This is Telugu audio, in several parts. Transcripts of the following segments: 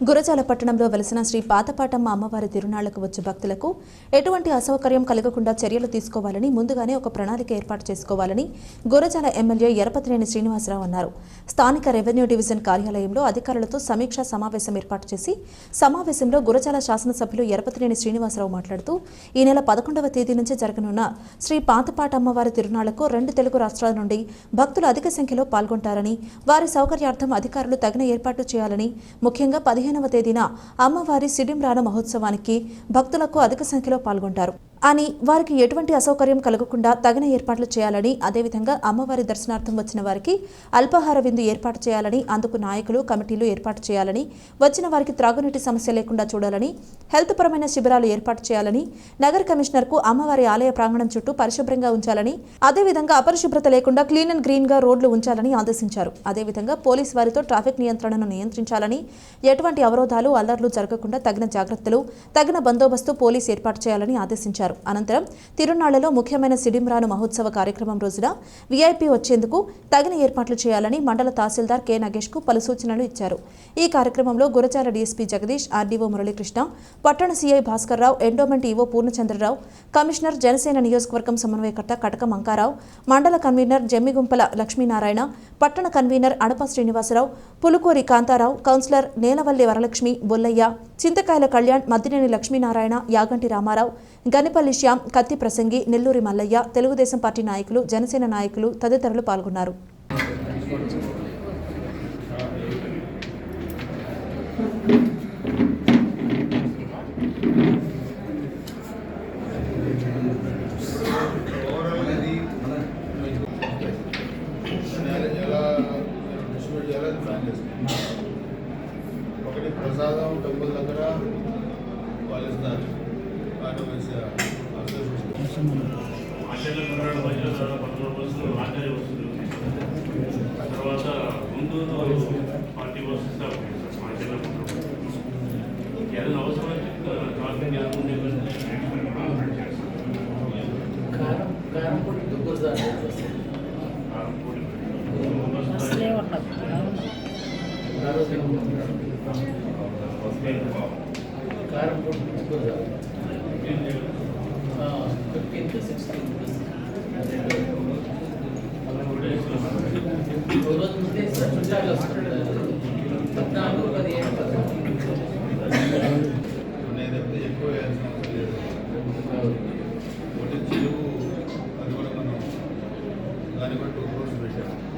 గురజాల పట్టణంలో వెలిసిన శ్రీ పాతపాటమ్మ అమ్మవారి తిరునాళ్ళకు వచ్చే భక్తులకు ఎటువంటి అసౌకర్యం కలగకుండా చర్యలు తీసుకోవాలని ముందుగానే ఒక ప్రణాళిక ఏర్పాటు చేసుకోవాలని గురజాల ఎమ్మెల్యే ఎరపతినేని శ్రీనివాసరావు అన్నారు. స్థానిక రెవెన్యూ డివిజన్ కార్యాలయంలో అధికారులతో సమీక్షా సమావేశం ఏర్పాటు చేసి సమావేశంలో గురజాల శాసనసభ్యులు ఎరపతినేని శ్రీనివాసరావు మాట్లాడుతూ ఈ నెల పదకొండవ తేదీ నుంచి జరగనున్న శ్రీ పాతపాట అమ్మవారి తిరునాళ్ళకు రెండు తెలుగు రాష్ట్రాల నుండి భక్తులు అధిక సంఖ్యలో పాల్గొంటారని వారి సౌకర్యార్థం అధికారులు తగిన ఏర్పాట్లు చేయాలని ముఖ్యంగా పదిహేను పదిహేనవ తేదీన అమ్మవారి సిడింరాన మహోత్సవానికి భక్తులకు అధిక సంఖ్యలో పాల్గొంటారు. అని వారికి ఎటువంటి అసౌకర్యం కలగకుండా తగిన ఏర్పాట్లు చేయాలని అదేవిధంగా అమ్మవారి దర్శనార్థం వచ్చిన వారికి అల్పాహార విందు ఏర్పాటు చేయాలని అందుకు నాయకులు కమిటీలు ఏర్పాటు చేయాలని వచ్చిన వారికి త్రాగునీటి సమస్య లేకుండా చూడాలని హెల్త్ పరమైన శిబిరాలు ఏర్పాటు చేయాలని నగర కమిషనర్కు అమ్మవారి ఆలయ ప్రాంగణం చుట్టూ పరిశుభ్రంగా ఉంచాలని అదేవిధంగా అపరిశుభ్రత లేకుండా క్లీన్ అండ్ గ్రీన్గా రోడ్లు ఉంచాలని ఆదేశించారు. అదేవిధంగా పోలీస్ వారితో ట్రాఫిక్ నియంత్రణను నియంత్రించాలని ఎటువంటి అవరోధాలు అల్లర్లు జరగకుండా తగిన జాగ్రత్తలు తగిన బందోబస్తు పోలీస్ ఏర్పాటు చేయాలని ఆదేశించారు. అనంతరం తిరునాళ్ళలో ముఖ్యమైన సిడింరాను మహోత్సవ కార్యక్రమం రోజున వీఐపీ వచ్చేందుకు తగిన ఏర్పాట్లు చేయాలని మండల తహసీల్దార్ కె నగేష్కు పలు సూచనలు ఇచ్చారు. ఈ కార్యక్రమంలో గురజాల డీఎస్పీ జగదీష్ ఆర్డీఓ మురళీకృష్ణ పట్టణ CI Bhaskar Rao endowment EO Purnachandrarao commissioner Janasena నియోజకవర్గం సమన్వయకర్త కటక మంకారావు మండల కన్వీనర్ జమ్మిగుంపల లక్ష్మీనారాయణ పట్టణ కన్వీనర్ అడప శ్రీనివాసరావు పులుకూరి కాంతారావు కౌన్సిలర్ నేలవల్లి వరలక్ష్మి బొల్లయ్య చింతకాయల కళ్యాణ్ మద్దినేని లక్ష్మీనారాయణ యాగంటి రామారావు గనిపల్లి శ్యామ్ కత్తి ప్రసంగి నెల్లూరి మల్లయ్య తెలుగుదేశం పార్టీ నాయకులు జనసేన నాయకులు తదితరులు పాల్గొన్నారు. ఒకటి ప్రసాదం డబ్బుల దగ్గర తర్వాత గుంటూరు పార్టీ బస్సెస్ ఆచరణ ఏదైనా అవసరమైతే ట్రాఫిక్ జామ్ అసలే ఉండదు కారం రోజు ముందే చుట్టాలు వస్తుంటారు. పద్నాలుగు పదిహేను ఎక్కువ లేదు ఒకటి చెరువు అది కూడా మనం దాన్ని కూడా టూ క్రోర్స్ పెట్టాము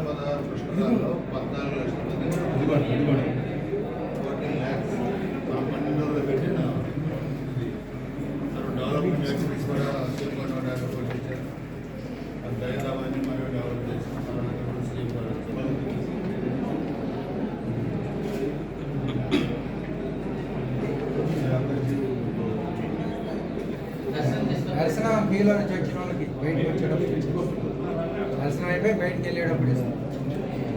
పదహారు పుష్కరాల్లో పద్నాలుగు లక్షల మంది ఫోర్టీన్ ల్యాక్స్ ఆ పన్నెండులో పెట్టిన ఇది తర్వాత డెవలప్మెంట్ యాక్టివిటీస్ కూడా సీఎం గవర్నమెంట్ అప్రూవల్ చేశారు అది దైదామని మరియు డెవలప్ చేస్తున్నారు సీఎం గారు దర్శనం చేసుకొని దర్శనం మీలో నుంచి వచ్చిన వాళ్ళకి బయటకు వచ్చేటప్పుడు దర్శనం అయిపోయి బయటికి వెళ్ళేటప్పుడు ఇస్తాం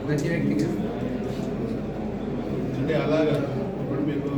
ప్రతి వ్యక్తికి అంటే అలాగా ఇప్పుడు మీకు